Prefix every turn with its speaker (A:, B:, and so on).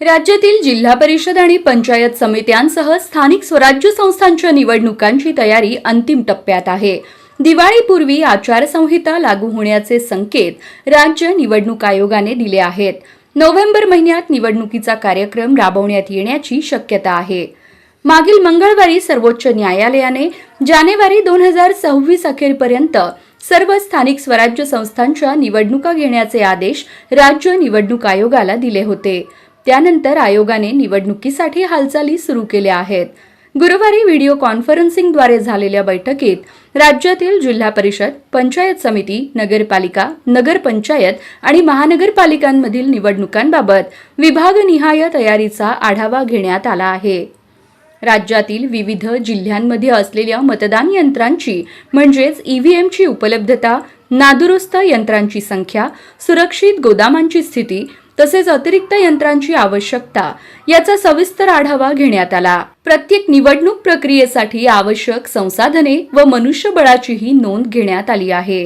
A: राज्यातील जिल्हा परिषद आणि पंचायत समित्यांसह स्थानिक स्वराज्य संस्थांच्या निवडणुकांची तयारी अंतिम टप्प्यात आहे. दिवाळीपूर्वी आचारसंहिता लागू होण्याचे संकेत राज्य निवडणूक आयोगाने दिले आहेत. नोव्हेंबर महिन्यात निवडणुकीचा कार्यक्रम राबवण्यात येण्याची शक्यता आहे. मागील मंगळवारी सर्वोच्च न्यायालयाने जानेवारी दोन हजार सव्वीस अखेरपर्यंत सर्व स्थानिक स्वराज्य संस्थांच्या निवडणुका घेण्याचे आदेश राज्य निवडणूक आयोगाला दिले होते. त्यानंतर आयोगाने निवडणुकीसाठी हालचाली सुरू केल्या आहेत. गुरुवारी व्हिडिओ कॉन्फरन्सिंगद्वारे झालेल्या बैठकीत राज्यातील जिल्हा परिषद पंचायत समिती नगरपालिका नगरपंचायत आणि महानगरपालिकांमधील निवडणुकांबाबत विभागनिहाय तयारीचा आढावा घेण्यात आला आहे. राज्यातील विविध जिल्ह्यांमध्ये असलेल्या मतदान यंत्रांची म्हणजेच ईव्हीएमची उपलब्धता नादुरुस्त यंत्रांची संख्या सुरक्षित गोदामांची स्थिती तसेच अतिरिक्त यंत्रांची आवश्यकता याचा सविस्तर आढावा घेण्यात आला. प्रत्येक निवडणूक प्रक्रियेसाठी आवश्यक संसाधने व मनुष्यबळाचीही नोंद घेण्यात आली आहे.